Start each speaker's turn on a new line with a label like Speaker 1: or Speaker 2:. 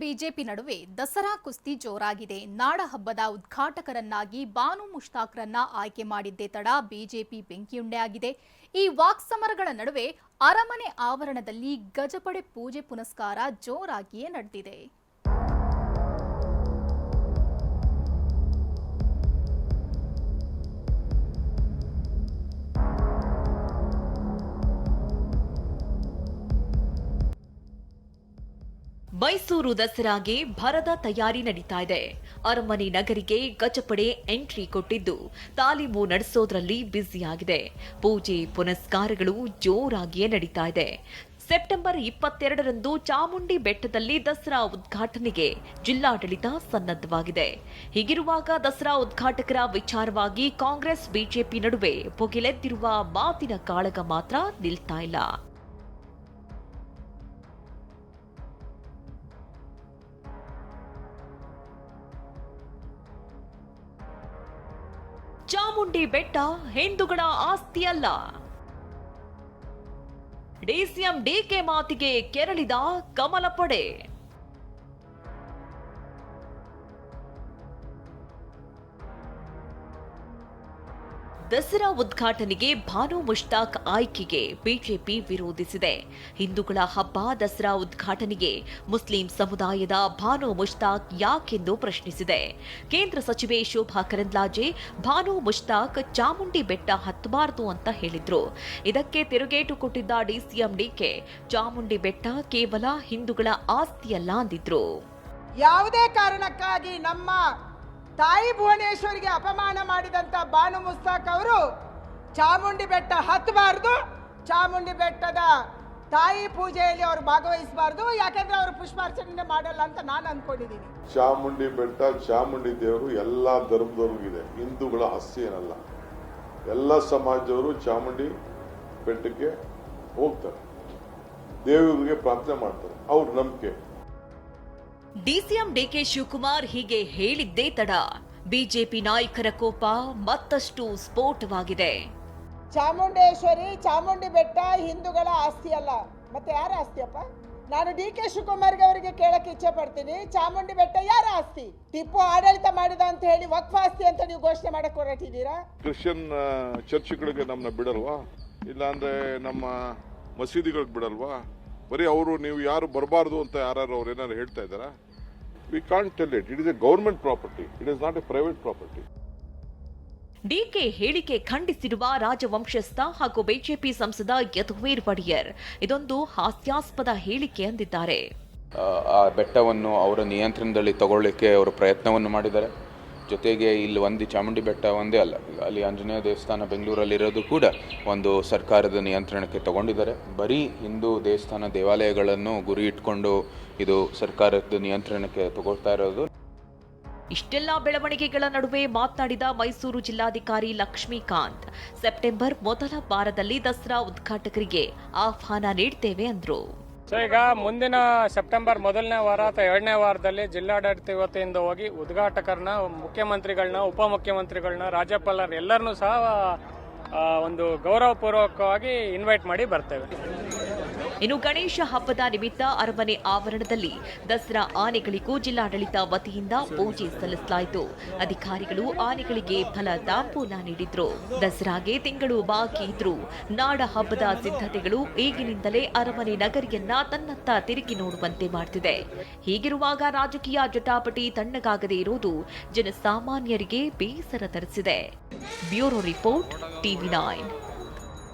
Speaker 1: BJP ನಡುವೆ ದಸರಾ ಕುಸ್ತಿ ಜೋರಾಗಿದೆ. ನಾಡಹಬ್ಬದ ಉದ್ಘಾಟಕರನ್ನಾಗಿ ಬಾನು ಮುಷ್ತಾಕ್ರನ್ನ ಆಯ್ಕೆ ಮಾಡಿದ್ದೇ ತಡ ಬಿಜೆಪಿ ಬೆಂಕಿಯುಂಡೆಯಾಗಿದೆ ಈ ವಾಕ್ಸಮರಗಳ ನಡುವೆ ಅರಮನೆ ಆವರಣದಲ್ಲಿ ಗಜಪಡೆ ಪೂಜೆ ಪುನಸ್ಕಾರ ಜೋರಾಗಿಯೇ ನಡೆದಿದೆ.
Speaker 2: ಮೈಸೂರು ದಸರಾಗೆ ಭರದ ತಯಾರಿ ನಡೀತಾ ಇದೆ. ಅರಮನೆ ನಗರಿಗೆ ಗಜಪಡೆ ಎಂಟ್ರಿ ಕೊಟ್ಟಿದ್ದು, ತಾಲೀಮು ನಡೆಸೋದ್ರಲ್ಲಿ ಬ್ಯುಸಿಯಾಗಿದೆ. ಪೂಜೆ ಪುನಸ್ಕಾರಗಳು ಜೋರಾಗಿಯೇ ನಡೀತಾ ಇದೆ. ಸೆಪ್ಟೆಂಬರ್ ಇಪ್ಪತ್ತೆರಡರಂದು ಚಾಮುಂಡಿ ಬೆಟ್ಟದಲ್ಲಿ ದಸರಾ ಉದ್ಘಾಟನೆಗೆ ಜಿಲ್ಲಾಡಳಿತ ಸನ್ನದ್ಧವಾಗಿದೆ. ಹೀಗಿರುವಾಗ ದಸರಾ ಉದ್ಘಾಟಕರ ವಿಚಾರವಾಗಿ ಕಾಂಗ್ರೆಸ್, ಬಿಜೆಪಿ ನಡುವೆ ಭುಗಿಲೆದ್ದಿರುವ ಮಾತಿನ ಕಾಳಗ ಮಾತ್ರ ನಿಲ್ತಾ ಇಲ್ಲ. ಚಾಮುಂಡಿ ಬೆಟ್ಟ ಹಿಂದೂಗಳ ಆಸ್ತಿಯಲ್ಲ. ಡಿಸಿಎಂ ಡಿಕೆ ಮಾತಿಗೆ ಕೆರಳಿದ ಕಮಲ ಪಡೆ ದಸರಾ ಉದ್ಘಾಟನೆಗೆ ಭಾನು ಮುಷ್ತಾಕ್ ಆಯ್ಕೆಗೆ ಬಿಜೆಪಿ ವಿರೋಧಿಸಿದೆ. ಹಿಂದೂಗಳ ಹಬ್ಬ ದಸರಾ ಉದ್ಘಾಟನೆಗೆ ಮುಸ್ಲಿಂ ಸಮುದಾಯದ ಭಾನು ಮುಷ್ತಾಕ್ ಯಾಕೆಂದು ಪ್ರಶ್ನಿಸಿದೆ. ಕೇಂದ್ರ ಸಚಿವೆ ಶೋಭಾ ಕರಂದ್ಲಾಜೆ, ಭಾನು ಮುಷ್ತಾಕ್ ಚಾಮುಂಡಿ ಬೆಟ್ಟ ಹತ್ತಬಾರದು ಅಂತ ಹೇಳಿದ್ರು. ಇದಕ್ಕೆ ತಿರುಗೇಟು ಕೊಟ್ಟಿದ್ದ ಡಿಸಿಎಂ ಡಿಕೆ ಚಾಮುಂಡಿ ಬೆಟ್ಟ ಕೇವಲ ಹಿಂದೂಗಳ ಆಸ್ತಿಯಲ್ಲ ಅಂದಿದ್ರು.
Speaker 3: ಯಾವುದೇ ಕಾರಣಕ್ಕಾಗಿ ನಮ್ಮ ತಾಯಿ ಭುವನೇಶ್ವರಿಗೆ ಅಪಮಾನ ಮಾಡಿದಂತ ಬಾನು ಮುಸ್ತಾಕ್ ಅವರು ಚಾಮುಂಡಿ ಬೆಟ್ಟ ಹತ್ತಬಾರ್ದು, ಚಾಮುಂಡಿ ಬೆಟ್ಟದ ತಾಯಿ ಪೂಜೆಯಲ್ಲಿ ಅವರು ಭಾಗವಹಿಸಬಾರ್ದು, ಯಾಕಂದ್ರೆ ಅವರು ಪುಷ್ಪಾರ್ಚನೆ ಮಾಡಲ್ಲ ಅಂತ ನಾನು ಅನ್ಕೊಂಡಿದ್ದೀನಿ.
Speaker 4: ಚಾಮುಂಡಿ ಬೆಟ್ಟ, ಚಾಮುಂಡಿ ದೇವರು ಎಲ್ಲ ಧರ್ಮದವ್ರಿಗಿದೆ ಹಿಂದೂಗಳ ಆಸ್ತಿ ಏನಲ್ಲ. ಎಲ್ಲ ಸಮಾಜದವರು ಚಾಮುಂಡಿ ಬೆಟ್ಟಕ್ಕೆ ಹೋಗ್ತಾರೆ. ದೇವರಿಗೆ ಪ್ರಾರ್ಥನೆ ಮಾಡ್ತಾರೆ. ಅವ್ರ ನಂಬಿಕೆ.
Speaker 2: ಡಿಸಿಎಂ ಡಿಕೆ ಶಿವಕುಮಾರ್ ಹೀಗೆ ಹೇಳಿದ್ದೇ ತಡ. ಬಿಜೆಪಿ ನಾಯಕರ ಕೋಪ ಮತ್ತಷ್ಟು ಸ್ಫೋಟವಾಗಿದೆ.
Speaker 3: ಚಾಮುಂಡೇಶ್ವರಿ ಚಾಮುಂಡಿ ಬೆಟ್ಟ ಹಿಂದೂಗಳ ಆಸ್ತಿ ಅಲ್ಲ. ಮತ್ತೆ ಯಾರ ಆಸ್ತಿಯಪ್ಪ? ನಾನು ಡಿ ಕೆ ಶಿವಕುಮಾರ್ಗೆ ಅವರಿಗೆ ಕೇಳಕ್ಕೆ ಇಚ್ಛೆ ಪಡ್ತೀನಿ. ಚಾಮುಂಡಿ ಬೆಟ್ಟ ಯಾರ ಆಸ್ತಿ? ಟಿಪ್ಪು ಆಡಳಿತ ಮಾಡಿದ ಅಂತ ಹೇಳಿ ವಕ್ಫ ಆಸ್ತಿ ಅಂತ ನೀವು ಘೋಷಣೆ ಮಾಡಕ್ ಹೊರಟಿದ್ದೀರಾ?
Speaker 4: ಕ್ರಿಶ್ಚಿಯನ್ ಚರ್ಚ್ಗಳಿಗೆ ನಮ್ಮನ್ನ ಬಿಡಲ್ವಾ? ಇಲ್ಲಾಂದ್ರೆ ನಮ್ಮ ಮಸೀದಿಗಳಿಗೆ ಬಿಡಲ್ವಾ? ಬರೀ ಅವರು ನೀವು ಯಾರು ಬರಬಾರ್ದು ಅಂತ ಯಾರು ಅವ್ರು ಏನಾದ್ರು ಹೇಳ್ತಾ ಇದ್ದಾರಾ? We can't tell it it is a government property it is not a private property
Speaker 2: DK ಹೇಳಿಕೆ ಖಂಡಿಸಿರುವ ರಾಜವಂಶಸ್ಥ ಹಾಗೂ ಬಿಜೆಪಿ ಸಂಸದ ಯದುವೀರ್ ವಡಿಯರ್ ಇದೊಂದು ಹಾಸ್ಯಾಸ್ಪದ ಹೇಳಿಕೆ ಅಂದಿದ್ದಾರೆ.
Speaker 5: ಆ, ಆ ಬೆಟ್ಟವನ್ನು ಅವರ ನಿಯಂತ್ರಣದಲ್ಲಿ ತಗೊಳ್ಳಿಕ್ಕೆ ಅವರು ಪ್ರಯತ್ನವನ್ನು ಮಾಡಿದ್ದಾರೆ. ಜೊತೆಗೆ ಇಲ್ಲಿ ಒಂದು ಚಾಮುಂಡಿ ಬೆಟ್ಟ ಒಂದೇ ಅಲ್ಲ. ಅಲ್ಲಿ ಆಂಜನೇಯ ದೇವಸ್ಥಾನ ಬೆಂಗಳೂರಲ್ಲಿರೋದು ಕೂಡ ಒಂದು ಸರ್ಕಾರದ ನಿಯಂತ್ರಣಕ್ಕೆ ತಗೊಂಡಿದ್ದಾರೆ. ಬರೀ ಹಿಂದೂ ದೇವಸ್ಥಾನ ದೇವಾಲಯಗಳನ್ನು ಗುರಿ ಇಟ್ಕೊಂಡು ಇದು ಸರ್ಕಾರದ ನಿಯಂತ್ರಣಕ್ಕೆ ತಗೊಳ್ತಾ ಇರೋದು.
Speaker 2: ಇಷ್ಟೆಲ್ಲ ಬೆಳವಣಿಗೆಗಳ ನಡುವೆ ಮಾತನಾಡಿದ ಮೈಸೂರು ಜಿಲ್ಲಾಧಿಕಾರಿ ಲಕ್ಷ್ಮೀಕಾಂತ್. ಸೆಪ್ಟೆಂಬರ್ ಮೊದಲ ವಾರದಲ್ಲಿ ದಸರಾ ಉದ್ಘಾಟಕರಿಗೆ ಆಹ್ವಾನ ನೀಡ್ತೇವೆ ಅಂದ್ರು.
Speaker 6: ಸೊ ಈಗ ಮುಂದಿನ ಸೆಪ್ಟೆಂಬರ್ ಮೊದಲನೇ ವಾರ ಅಥವಾ ಎರಡನೇ ವಾರದಲ್ಲಿ ಜಿಲ್ಲಾಡಳಿತ ವತಿಯಿಂದ ಹೋಗಿ ಉದ್ಘಾಟಕರನ್ನ, ಮುಖ್ಯಮಂತ್ರಿಗಳನ್ನ, ಉಪಮುಖ್ಯಮಂತ್ರಿಗಳನ್ನ ರಾಜ್ಯಪಾಲರು ಎಲ್ಲರನ್ನೂ ಸಹ ಒಂದು ಗೌರವಪೂರ್ವಕವಾಗಿ ಇನ್ವೈಟ್ ಮಾಡಿ ಬರ್ತೇವೆ.
Speaker 2: ಇನ್ನು ಗಣೇಶ ಹಬ್ಬದ ನಿಮಿತ್ತ ಅರಮನೆ ಆವರಣದಲ್ಲಿ ದಸರಾ ಆನೆಗಳಿಗೂ ಜಿಲ್ಲಾಡಳಿತ ವತಿಯಿಂದ ಪೂಜೆ ಸಲ್ಲಿಸಲಾಯಿತು. ಅಧಿಕಾರಿಗಳು ಆನೆಗಳಿಗೆ ಫಲ ತಾಂಬೂಲ ನೀಡಿದ್ರು. ದಸರಾಗೆ ತಿಂಗಳು ಬಾಕಿ ಇದ್ರು ನಾಡ ಹಬ್ಬದ ಸಿದ್ಧತೆಗಳು ಈಗಿನಿಂದಲೇ ಅರಮನೆ ನಗರಿಯನ್ನ ತನ್ನತ್ತ ತಿರುಗಿ ನೋಡುವಂತೆ ಮಾಡ್ತಿದೆ. ಹೀಗಿರುವಾಗ ರಾಜಕೀಯ ಜಟಾಪಟಿ ತಣ್ಣಗಾಗದೇ ಇರುವುದು ಜನಸಾಮಾನ್ಯರಿಗೆ ಬೇಸರ ತರಿಸಿದೆ. Bureau report TV nine.